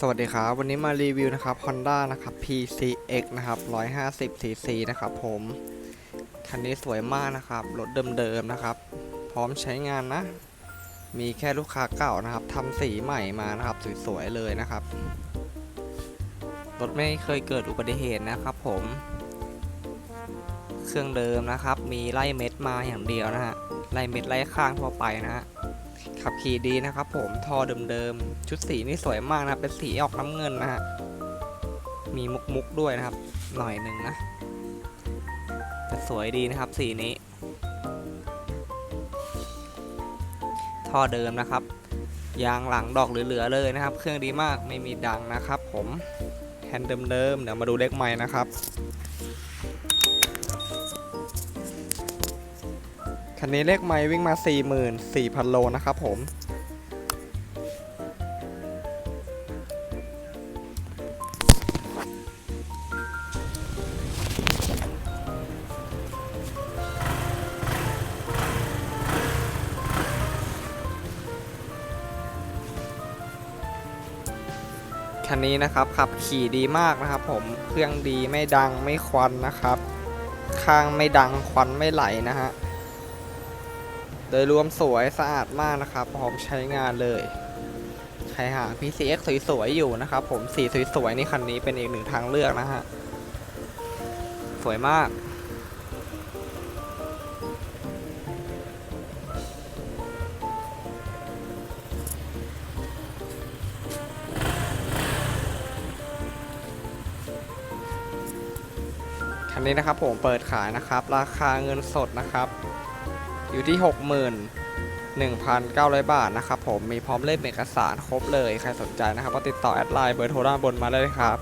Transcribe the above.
สวัสดีครับ วันนี้มารีวิวนะครับ Honda นะครับ PCX นะครับ 150 cc นะครับผม คันนี้สวยมากนะครับ รถเดิมๆนะครับ พร้อมใช้งานนะ มีแค่ลูกค้าเก่านะครับทำสีใหม่มานะครับ สวยๆเลยนะครับ รถไม่เคยเกิดอุบัติเหตุนะครับผม เครื่องเดิมนะครับ มีไล่เม็ดมาอย่างเดียวนะฮะ ไล่เม็ดไล่ข้างทั่วไปนะฮะ ขับขี่ดีนะครับผมท่อเดิมๆ ชุดสีนี่สวยมากนะเป็นสีออกน้ำเงินนะฮะ มีมุกๆด้วยนะครับ หน่อยหนึ่งนะแต่สวยดีนะครับสีนี้ ท่อเดิมนะครับ ยางหลังดอกเหลือๆเลยนะครับ เครื่องดีมากไม่มีดังนะครับ ผมแฮนด์เดิมๆเดี๋ยวมาดูเลขใหม่นะครับ คันนี้เลขไม้วิ่งมา 44,000 โลนะครับผม คันนี้นะครับขับขี่ดีมากนะครับผม เครื่องดีไม่ดังไม่ควันนะครับ ข้างไม่ดังควันไม่ไหลนะฮะ โดยรวมสวยสะอาดมากนะครับพร้อมใช้งานเลยใครหา PCX สวยๆอยู่นะครับผมสีสวยๆนี่คันนี้เป็นอีกหนึ่งทางเลือกนะฮะสวยมากคันนี้นะครับผมเปิดขายนะครับ ราคาเงินสดนะครับ อยู่ที่ 61,900 บาทนะครับผมมีพร้อมเล่มเอกสารครบเลย ใครสนใจนะครับก็ติดต่อแอดไลน์เบอร์โทรด้านบนมาได้เลยครับ